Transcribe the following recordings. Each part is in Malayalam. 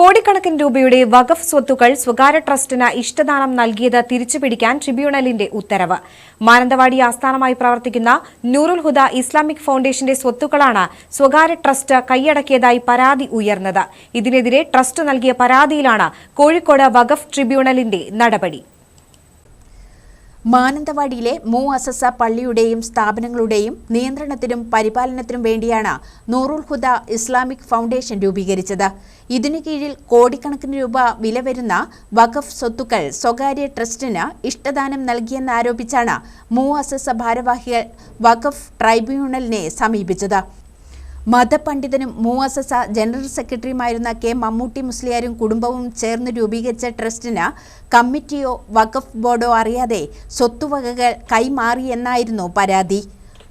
കോടിക്കണക്കിന് രൂപയുടെ വഖഫ് സ്വത്തുക്കൾ സ്വകാര്യ ട്രസ്റ്റിന് ഇഷ്ടദാനം നൽകിയത് തിരിച്ചുപിടിക്കാൻ ട്രിബ്യൂണലിന്റെ ഉത്തരവ്. മാനന്തവാടി ആസ്ഥാനമായി പ്രവർത്തിക്കുന്ന നൂറുൽ ഹുദ ഇസ്ലാമിക് ഫൗണ്ടേഷന്റെ സ്വത്തുക്കളാണ് സ്വകാര്യ ട്രസ്റ്റ് കൈയടക്കിയതായി പരാതി ഉയർന്നത്. ഇതിനെതിരെ ട്രസ്റ്റ് നൽകിയ പരാതിയിലാണ് കോഴിക്കോട് വഖഫ് ട്രിബ്യൂണലിന്റെ നടപടി. മാനന്തവാടിയിലെ മൂ അസസ പള്ളിയുടെയും സ്ഥാപനങ്ങളുടെയും നിയന്ത്രണത്തിനും പരിപാലനത്തിനും വേണ്ടിയാണ് നൂറുൽ ഹുദ ഇസ്ലാമിക് ഫൗണ്ടേഷൻ രൂപീകരിച്ചത്. ഇതിനു കീഴിൽ കോടിക്കണക്കിന് രൂപ വില വരുന്ന വഖഫ് സ്വത്തുക്കൾ സ്വകാര്യ ട്രസ്റ്റിന് ഇഷ്ടദാനം നൽകിയെന്നാരോപിച്ചാണ് മൂ അസസ ഭാരവാഹികൾ വഖഫ് ട്രൈബ്യൂണലിനെ സമീപിച്ചത്. മതപണ്ഡിതനും മൂവസസ ജനറൽ സെക്രട്ടറിയുമായിരുന്ന കെ മമ്മൂട്ടി മുസ്ലിയാരും കുടുംബവും ചേർന്ന് രൂപീകരിച്ച ട്രസ്റ്റിന് കമ്മിറ്റിയോ വഖഫ് ബോർഡോ അറിയാതെ സ്വത്തുവകകൾ കൈമാറിയെന്നായിരുന്നു പരാതി.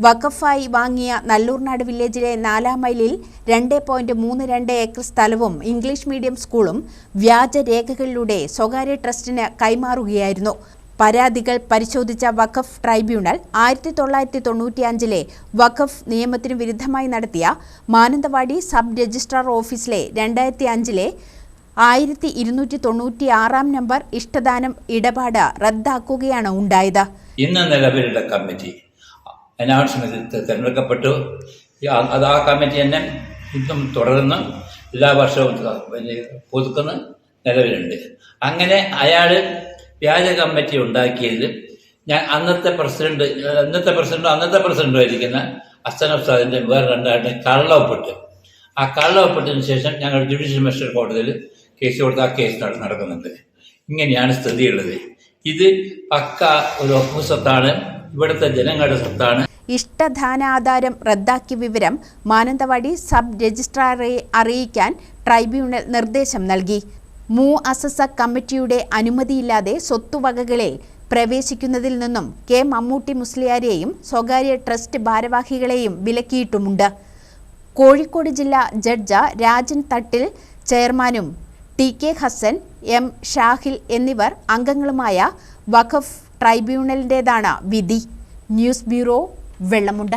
വഖഫായി വാങ്ങിയ നല്ലൂർനാട് വില്ലേജിലെ നാലാം മൈലിൽ രണ്ട് പോയിന്റ് മൂന്ന് രണ്ട് ഏക്കർ സ്ഥലവും ഇംഗ്ലീഷ് മീഡിയം സ്കൂളും വ്യാജരേഖകളിലൂടെ സ്വകാര്യ ട്രസ്റ്റിന് കൈമാറുകയായിരുന്നു. പരാതികൾ പരിശോധിച്ച വഖഫ് ട്രൈബ്യൂണൽ ആയിരത്തി തൊള്ളായിരത്തി തൊണ്ണൂറ്റിയഞ്ചിലെ വഖഫ് നിയമത്തിന് വിരുദ്ധമായി നടത്തിയ മാനന്തവാടി സബ് രജിസ്ട്രാർ ഓഫീസിലെ രണ്ടായിരത്തി അഞ്ചിലെ ആയിരത്തി ഇരുന്നൂറ്റി തൊണ്ണൂറ്റി ആറാം നമ്പർ ഇഷ്ടദാനം ഇടപാട് റദ്ദാക്കുകയാണ് ഉണ്ടായത്. ഇന്ന് നിലവിലുള്ള കമ്മിറ്റി തെരഞ്ഞെടുക്കപ്പെട്ടു. അത് ആ കമ്മിറ്റി തന്നെ ഇന്നും തുടർന്ന് എല്ലാ വർഷവും പുതുക്കുന്ന നിലവിലുണ്ട്. അങ്ങനെ അയാൾ വ്യാജ കമ്മിറ്റി ഉണ്ടാക്കിയതിൽ ഞാൻ അന്നത്തെ പ്രസിഡന്റ് അന്നത്തെ പ്രസിഡന്റും അന്നത്തെ പ്രസിഡന്റും ആയിരിക്കുന്ന അസ്സൻ ഉസ്താദിന്റെ വേറെ രണ്ടായിട്ട് കള്ളവപ്പെട്ട്. ആ കള്ളവപ്പെട്ടതിന് ശേഷം ഞങ്ങൾ ജുഡീഷ്യൽ മജിസ്ട്രേറ്റ് കോടതിയിൽ കേസ് കൊടുത്ത് ആ കേസ് നടക്കുന്നുണ്ട്. ഇങ്ങനെയാണ് സ്ഥിതിയുള്ളത്. ഇത് പക്ക ഒരു സ്വത്താണ് ഇവിടുത്തെ ജനങ്ങളുടെ സ്വത്താണ്. ഇഷ്ടധാനാധാരം റദ്ദാക്കിയ വിവരം മാനന്തവാടി സബ് രജിസ്ട്രാറെ അറിയിക്കാൻ ട്രൈബ്യൂണൽ നിർദ്ദേശം നൽകി. മൂ അസസ കമ്മിറ്റിയുടെ അനുമതിയില്ലാതെ സ്വത്തുവകകളിൽ പ്രവേശിക്കുന്നതിൽ നിന്നും കെ മമ്മൂട്ടി മുസ്ലിയാരെയും സ്വകാര്യ ട്രസ്റ്റ് ഭാരവാഹികളെയും വിലക്കിയിട്ടുമുണ്ട്. കോഴിക്കോട് ജില്ലാ ജഡ്ജ രാജൻ തട്ടിൽ ചെയർമാനും T K Hassan M Shahil എന്നിവർ അംഗങ്ങളുമായ വഖഫ് ട്രൈബ്യൂണലിന്റേതാണ് വിധി. News bureau Vellamunda.